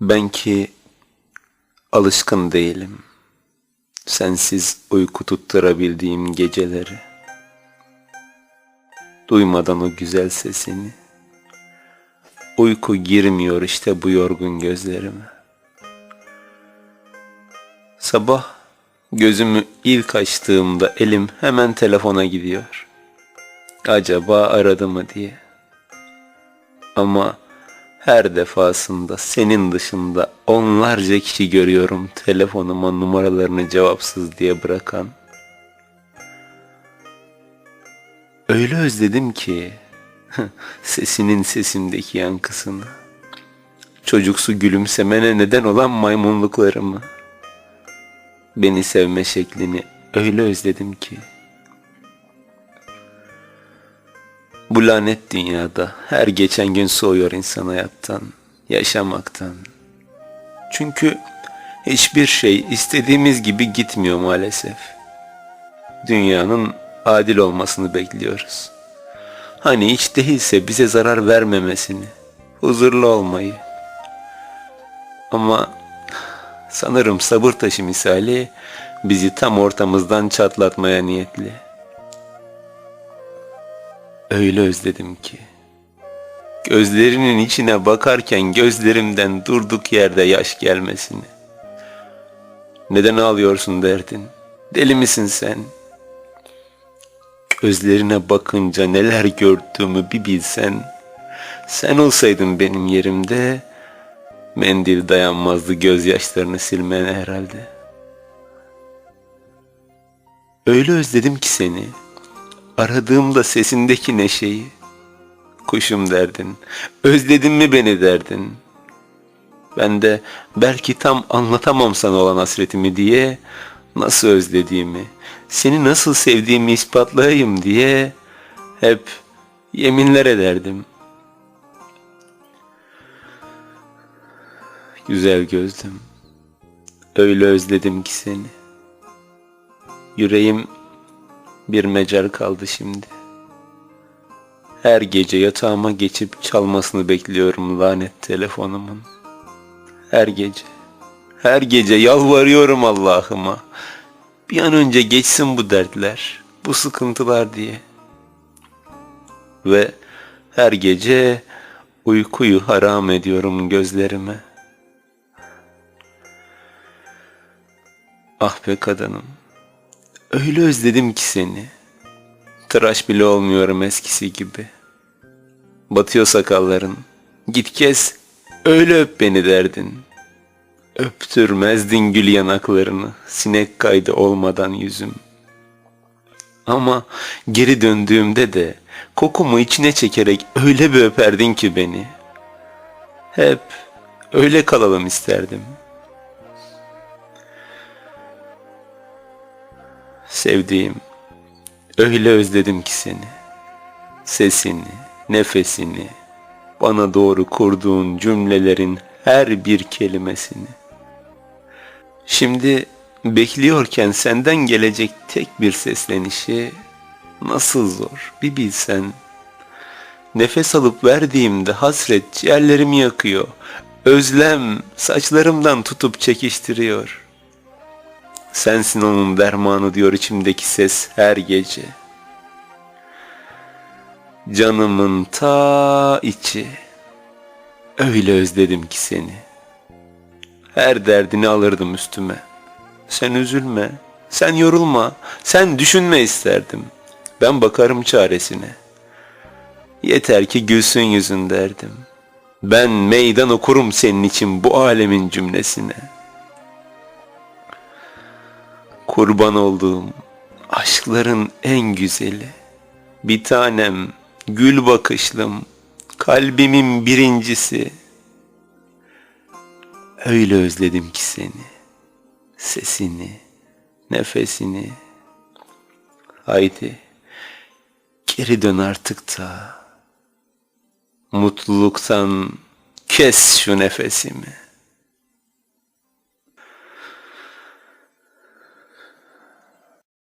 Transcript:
Ben ki alışkın değilim. Sensiz uyku tutturabildiğim geceleri. Duymadan o güzel sesini. Uyku girmiyor işte bu yorgun gözlerime. Sabah gözümü ilk açtığımda elim hemen telefona gidiyor. Acaba aradı mı diye. Ama her defasında senin dışında onlarca kişi görüyorum telefonuma numaralarını cevapsız diye bırakan. Öyle özledim ki sesinin sesimdeki yankısını. Çocuksu gülümsemene neden olan maymunluklarımı. Beni sevme şeklini öyle özledim ki. Bu lanet dünyada her geçen gün soğuyor insan hayattan, yaşamaktan. Çünkü hiçbir şey istediğimiz gibi gitmiyor maalesef. Dünyanın adil olmasını bekliyoruz. Hani hiç değilse bize zarar vermemesini, huzurlu olmayı. Ama sanırım sabır taşı misali bizi tam ortamızdan çatlatmaya niyetli. Öyle özledim ki. Gözlerinin içine bakarken gözlerimden durduk yerde yaş gelmesini. Neden ağlıyorsun derdin? Deli misin sen? Gözlerine bakınca neler gördüğümü bir bilsen. Sen olsaydın benim yerimde mendil dayanmazdı gözyaşlarını silmene herhalde. Öyle özledim ki seni. Aradığımda sesindeki neşeyi. Kuşum derdin. Özledin mi beni derdin. Ben de belki tam anlatamam sana olan hasretimi diye nasıl özlediğimi, seni nasıl sevdiğimi ispatlayayım diye hep yeminler ederdim. Güzel gözlüm. Öyle özledim ki seni. Yüreğim bir mecar kaldı şimdi. Her gece yatağıma geçip çalmasını bekliyorum lanet telefonumun. Her gece, her gece yalvarıyorum Allah'ıma. Bir an önce geçsin bu dertler, bu sıkıntılar diye. Ve her gece uykuyu haram ediyorum gözlerime. Ah be kadınım. Öyle özledim ki seni. Tıraş bile olmuyorum eskisi gibi. Batıyor sakalların. Git kes, öyle öp beni derdin. Öptürmezdin gül yanaklarını, sinek kaydı olmadan yüzüm. Ama geri döndüğümde de kokumu içine çekerek öyle bir öperdin ki beni. Hep öyle kalalım isterdim. Sevdiğim, öyle özledim ki seni. Sesini, nefesini, bana doğru kurduğun cümlelerin her bir kelimesini. Şimdi bekliyorken senden gelecek tek bir seslenişi nasıl zor bir bilsen. Nefes alıp verdiğimde hasret ciğerlerimi yakıyor. Özlem saçlarımdan tutup çekiştiriyor. Sensin onun dermanı diyor içimdeki ses her gece. Canımın ta içi. Öyle özledim ki seni. Her derdini alırdım üstüme. Sen üzülme, sen yorulma, sen düşünme isterdim. Ben bakarım çaresine. Yeter ki gülsün yüzün derdim. Ben meydan okurum senin için bu alemin cümlesine. Kurban olduğum aşkların en güzeli. Bir tanem, gül bakışlım, kalbimin birincisi. Öyle özledim ki seni, sesini, nefesini. Haydi, geri dön artık da. Mutluluktan kes şu nefesimi.